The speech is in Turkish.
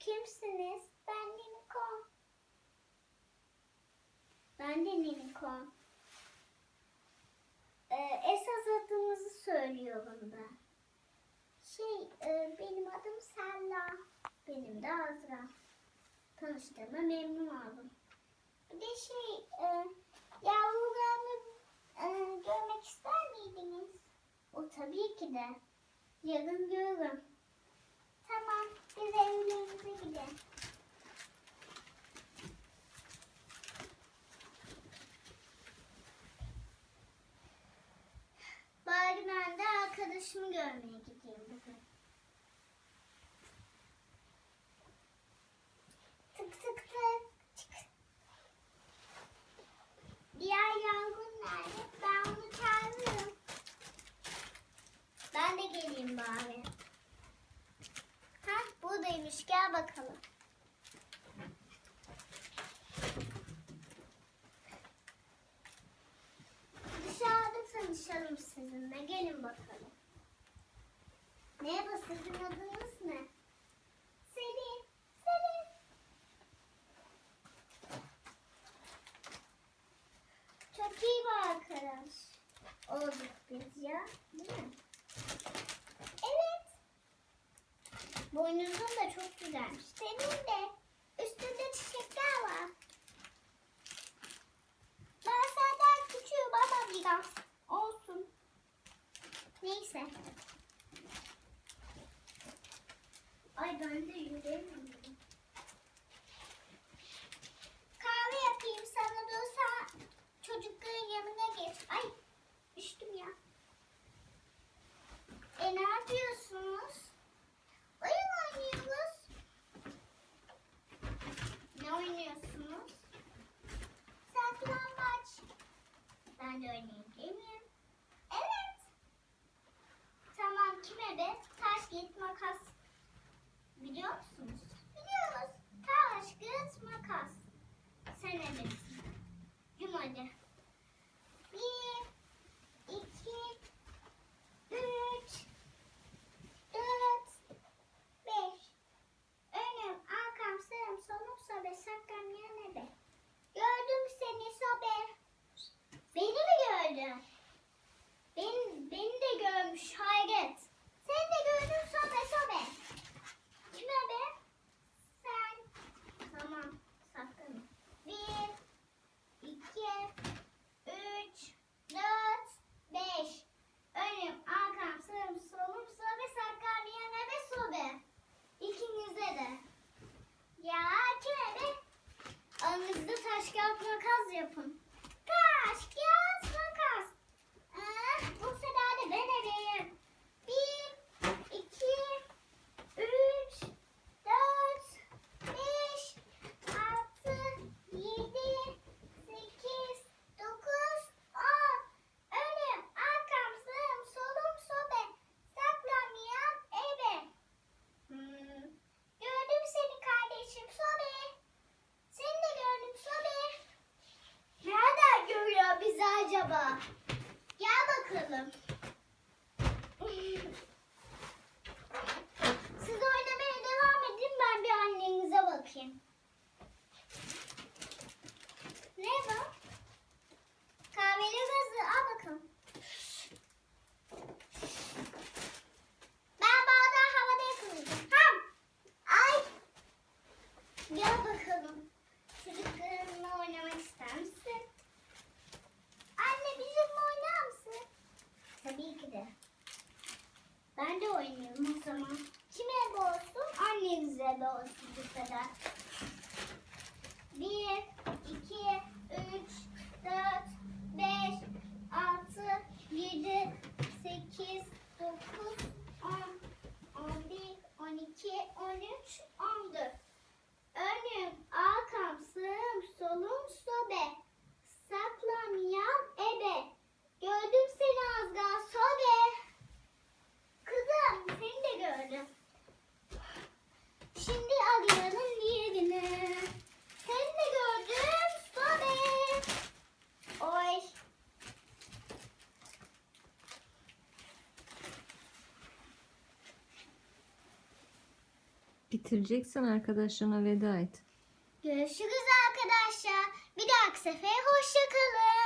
kimsiniz? Ben Unicorn. Ben de Unicorn. Ee, esas adınızı söylüyorum ben. Şey, e, benim adım Sella. Benim de Azra. Tanıştığıma memnun oldum. Bir de şey, e, yavrularımı e, görmek ister miydiniz? O tabii ki de. Yarın görürüm. Biz evimize gidelim. Bari ben de arkadaşımı görmeye gideyim bugün. Barış gel bakalım. Dışarıda tanışalım sizinle. Gelin bakalım. Neye basıldın adınız ne? Selin. Selin. Çok iyi bir arkadaş olduk biz ya. Değil mi? Boynuzun da çok güzelmiş. Senin de. Üstünde çiçekler var. Ben senden küçüğüm ama biraz. Olsun. Neyse. Ay ben de yürüyemiyorum. Yenge? Evet. Tamam kime be? Taş git makas. Biliyor musunuz? Biliyoruz. Taş git makas. Sen evetsin. Yum hadi. 什么 Bitireceksin arkadaşına veda et. Görüşürüz arkadaşlar. Bir dahaki sefere hoşça kalın.